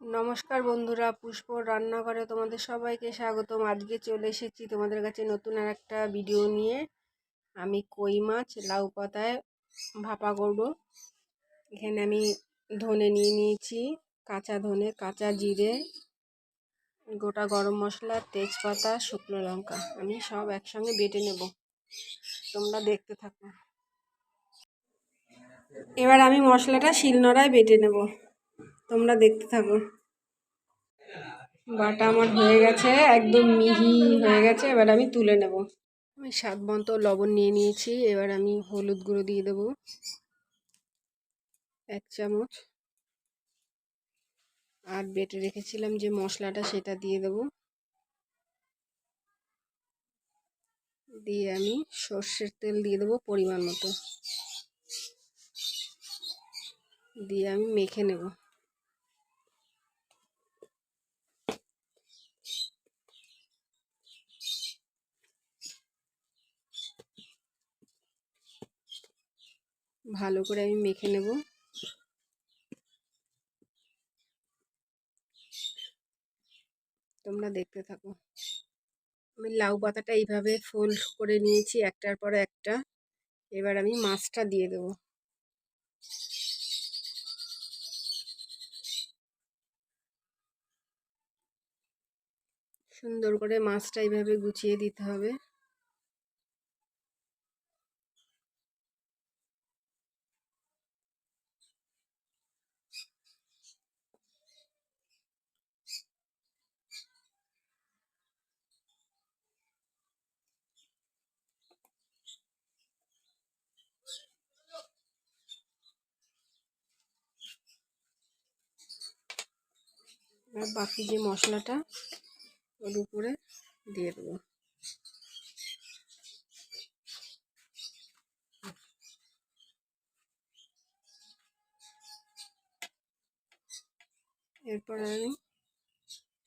নমস্কার বন্ধুরা, পুষ্প রান্নাঘরে তোমাদের সবাইকে স্বাগতম। আজকে চলে এসেছি তোমাদের কাছে নতুন আর একটা ভিডিও নিয়ে। আমি কই মাছ, লাউ পাতায় ভাপা করব। এখানে আমি ধনে নিয়ে নিয়েছি, কাঁচা ধনে, কাঁচা জিরে, গোটা গরম মশলা, তেজপাতা, শুকনো লঙ্কা। আমি সব একসঙ্গে বেটে নেব। তোমরা দেখতে থাকো। এবার আমি মশলাটা শিলনোড়ায় বেটে নেব। তোমরা দেখতে থাকো। বাটা আমার হয়ে গেছে, একদম মিহি হয়ে গেছে, এবার আমি তুলে নেব। আমি স্বাদ মতো লবণ নিয়ে নিয়েছি, এবার আমি হলুদ গুঁড়ো দিয়ে দেবো। এক চামচ। আর বেটে রেখেছিলাম যে মশলাটা, সেটা দিয়ে দেব। দিয়ে আমি সর্ষের তেল দিয়ে দেবো পরিমাণ মতো। দিয়ে আমি মেখে নেব। ভালো করে আমি মেখে নেব। তোমরা দেখতে থাকো। আমি লাউ পাতাটা এইভাবে ফোল্ড করে নিয়েছি একটার পর একটা। এবার আমি মাছটা দিয়ে দেবো। সুন্দর করে মাছটা এইভাবে গুছিয়ে দিতে হবে। বাকি যে মশলাটা, ওর উপরে দিয়ে দেবো। এরপর আমি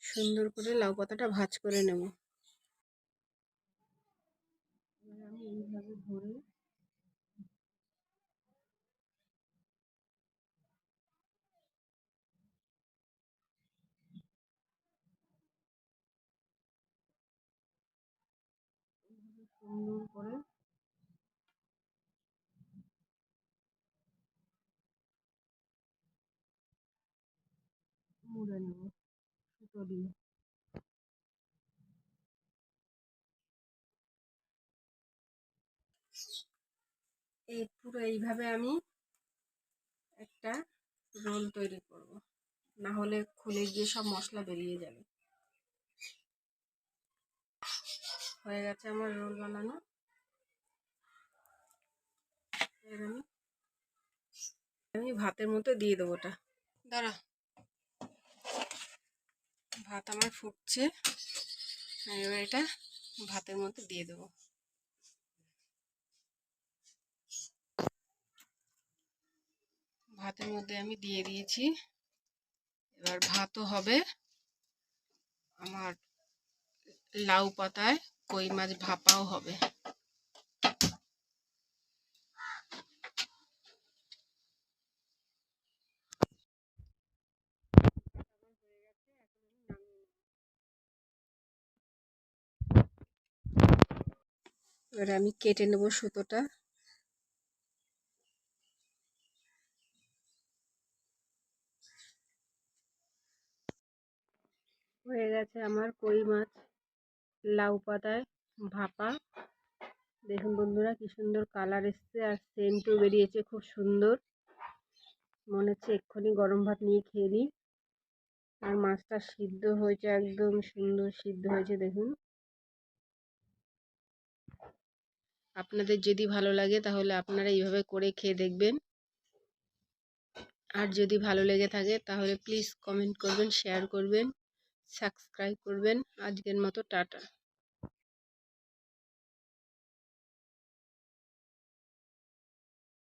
সুন্দর করে লাউ পাতাটা ভাজ করে নেব। আমি এইভাবে ধরে সুন্দর করে মুড়ে নেব, সুতো দিয়ে। এই পুরো এইভাবে আমি একটা রোল তৈরি করব। না হলে খুলে গিয়ে সব মশলা বেরিয়ে যাবে। হয়ে গেছে আমার রোল বানানো। আমি আমি ভাতের মতো দিয়ে দেবো ওটা। দাঁড়া। ভাত আমার ফুটছে। এবার এটা ভাতের মধ্যে দিয়ে দেবো। ভাতের মধ্যে আমি দিয়ে দিয়েছি। এবার ভাতও হবে আমার লাউ পাতায়। কই মাছ ভাপাও হবে। এবার আমি কেটে নেব সুতোটা। হয়ে গেছে আমার কই মাছ। লাউ পাতায় ভাপা। দেখুন বন্ধুরা, কি সুন্দর কালার এসছে আর সেন্টও বেরিয়েছে, খুব সুন্দর। মনে হচ্ছে এক্ষুনি গরম ভাত নিয়ে খেয়ে নিই। আর মাছটা সিদ্ধ হয়েছে, একদম সুন্দর সিদ্ধ হয়েছে, দেখুন। আপনাদের যদি ভালো লাগে, তাহলে আপনারা এইভাবে করে খেয়ে দেখবেন। আর যদি ভালো লেগে থাকে, তাহলে প্লিজ কমেন্ট করবেন শেয়ার করবেন। সাবস্ক্রাইব করবেন। আজকের মতো টাটা।